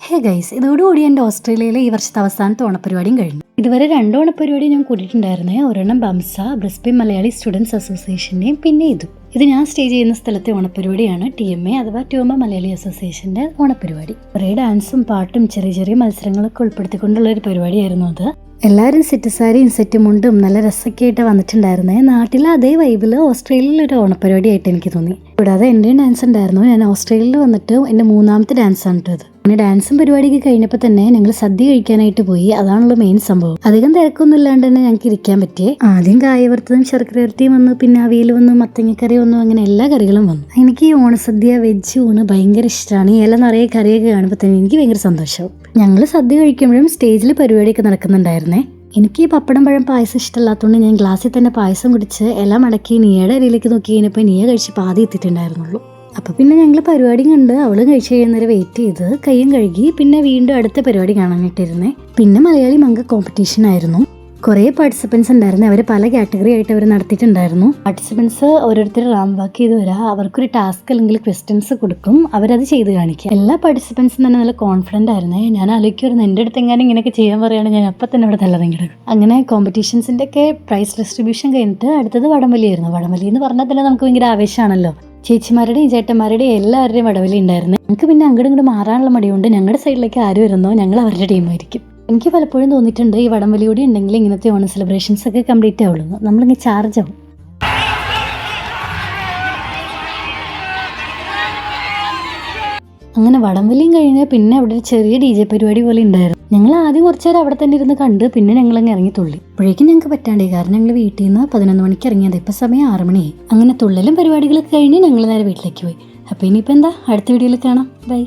Hey guys ഇതോടുകൂടി എന്റെ ഓസ്ട്രേലിയയിലെ ഈ വർഷത്തെ അവസാനത്തെ ഓണപരിപാടിയും കഴിഞ്ഞു. ഇതുവരെ രണ്ട് ഓണപരിപാടി ഞാൻ കൂട്ടിയിട്ടുണ്ടായിരുന്നേ ഒരെണ്ണം ബംസ ബ്രിസ്ബി മലയാളി സ്റ്റുഡൻസ് അസോസിയേഷന്റെയും പിന്നെ ഇതും. ഇത് ഞാൻ സ്റ്റേ ചെയ്യുന്ന സ്ഥലത്തെ ഓണപ്പരിപാടിയാണ് ടി എം എ അഥവാ ട്യൂമ മലയാളി അസോസിയേഷന്റെ ഓണപ്പരിപാടി. കുറേ ഡാൻസും പാട്ടും ചെറിയ ചെറിയ മത്സരങ്ങളൊക്കെ ഉൾപ്പെടുത്തിക്കൊണ്ടുള്ള ഒരു പരിപാടിയായിരുന്നു അത്. എല്ലാവരും സെറ്റ് സാരിയും സെറ്റ് മുണ്ടും നല്ല രസമൊക്കെ ആയിട്ട് വന്നിട്ടുണ്ടായിരുന്നേ. നാട്ടിലെ അതേ വൈബിൽ ഓണപരിപാടി ആയിട്ട് എനിക്ക് തോന്നി. കൂടാതെ എന്റെയും ഡാൻസ് ഉണ്ടായിരുന്നു. ഞാൻ ഓസ്ട്രേലിയയിൽ വന്നിട്ട് എന്റെ മൂന്നാമത്തെ ഡാൻസ് ആണ് ഇത് അങ്ങനെ ഡാൻസും പരിപാടിയൊക്കെ കഴിഞ്ഞപ്പോൾ തന്നെ ഞങ്ങൾ സദ്യ കഴിക്കാനായിട്ട് പോയി. അതാണല്ലോ മെയിൻ സംഭവം. അധികം തിരക്കൊന്നും ഇല്ലാണ്ട് തന്നെ ഞങ്ങൾക്ക് ഇരിക്കാൻ പറ്റിയേ. ആദ്യം കായവർത്തതും ശർക്കര വന്നു. പിന്നെ അവിയൽ വന്നു മത്തങ്ങക്കറി വന്നു. അങ്ങനെ എല്ലാ കറികളും വന്നു. എനിക്ക് ഈ ഓണസദ്യ വെജ് ഊണ് ഭയങ്കര ഇഷ്ടമാണ്. ഈ ഇല നിറയെ കറിയൊക്കെ കാണുമ്പോൾ തന്നെ എനിക്ക് ഭയങ്കര സന്തോഷം. ഞങ്ങൾ സദ്യ കഴിക്കുമ്പോഴും സ്റ്റേജിൽ പരിപാടിയൊക്കെ നടക്കുന്നുണ്ടായിരുന്നേ. എനിക്ക് ഈ പപ്പടം പഴം പായസം ഇഷ്ടമല്ലാത്തതുകൊണ്ട് ഞാൻ ഗ്ലാസ്സിൽ തന്നെ പായസം കുടിച്ച് എല്ലാം മടക്കി നീയുടെ അരിയിലേക്ക് നോക്കി കഴിഞ്ഞപ്പോൾ നീയ കഴിച്ച് പാതി എത്തിയിട്ടുണ്ടായിരുന്നുള്ളൂ. അപ്പോൾ പിന്നെ ഞങ്ങൾ പരിപാടി കണ്ട് അവളും കഴിച്ച് കഴിയുന്നവരെ വെയിറ്റ് ചെയ്ത് കൈയും കഴുകി പിന്നെ വീണ്ടും അടുത്ത പരിപാടി കാണാനായിട്ടിരുന്നേ. പിന്നെ മലയാളി മങ്ക കോമ്പറ്റീഷൻ ആയിരുന്നു. കുറേ പാർട്ടിസിപ്പൻസ് ഉണ്ടായിരുന്നു. അവർ പല കാറ്റഗറി ആയിട്ട് അവർ നടത്തിയിട്ടുണ്ടായിരുന്നു. പാർട്ടിസിപ്പൻസ് ഓരോരുത്തർ റാം വാക്ക് ചെയ്ത് വരാം. അവർക്കൊരു ടാസ്ക് അല്ലെങ്കിൽ ക്വസ്റ്റ്യൻസ് കൊടുക്കും. അവരത് ചെയ്ത് കാണിക്കുക എല്ലാ പാർട്ടിസിപ്പൻസും തന്നെ നല്ല കോൺഫിഡന്റ് ആയിരുന്നു. ഞാൻ ആലോചിക്കുമായിരുന്നു എന്റെ അടുത്ത് എങ്ങാനും ഇങ്ങനെയൊക്കെ ചെയ്യാൻ പറയുകയാണ് ഞാൻ അപ്പം തന്നെ ഇവിടെ തല്ലതും കിടക്കും അങ്ങനെ കോമ്പറ്റീഷൻസിന്റെ ഒക്കെ പ്രൈസ് ഡിസ്ട്രിബ്യൂഷൻ കഴിഞ്ഞിട്ട് അടുത്തത് വടംവലിയായിരുന്നു വടംവലി എന്ന് പറഞ്ഞാൽ തന്നെ നമുക്ക് ഭയങ്കര ആവേശമാണല്ലോ. ചേച്ചിമാരുടെയും ചേട്ടന്മാരുടെയും എല്ലാവരുടെയും വടവലി ഉണ്ടായിരുന്നു. ഞങ്ങൾക്ക് പിന്നെ അങ്ങോട്ട് ഇങ്ങോട്ട് മാറാനുള്ള മടിയുണ്ട്. ഞങ്ങളുടെ സൈഡിലേക്ക് ആര് വരുന്നോ ഞങ്ങൾ അവരുടെ ടീമായിരിക്കും എനിക്ക് പലപ്പോഴും തോന്നിയിട്ടുണ്ട് ഈ വടംവലിയോടെ ഉണ്ടെങ്കിൽ ഇങ്ങനത്തെ ഓണം സെലിബ്രേഷൻസ് ഒക്കെ കംപ്ലീറ്റ് ആവുള്ളൂ. നമ്മളിങ്ങനെ ചാർജ് ആവും. അങ്ങനെ വടംവലിയും കഴിഞ്ഞ് പിന്നെ അവിടെ ഒരു ചെറിയ ഡി ജെ പരിപാടി പോലെ ഉണ്ടായിരുന്നു. ഞങ്ങൾ ആദ്യം കുറച്ചു നേരം അവിടെ തന്നെ ഇരുന്ന് കണ്ട് പിന്നെ ഞങ്ങൾ അങ്ങ് ഇറങ്ങി തുള്ളി. അപ്പോഴേക്കും ഞങ്ങൾക്ക് പറ്റാണ്ടേ കാരണം ഞങ്ങൾ വീട്ടിൽ നിന്ന് പതിനൊന്ന് മണിക്ക് ഇറങ്ങിയത്. ഇപ്പം സമയം ആറ് മണിയായി അങ്ങനെ തുള്ളലും പരിപാടികളൊക്കെ കഴിഞ്ഞ് ഞങ്ങൾ നേരെ വീട്ടിലേക്ക് പോയി. അപ്പോൾ ഇനിയിപ്പോൾ എന്താ? അടുത്ത വീഡിയോയിൽ കാണാം. ബൈ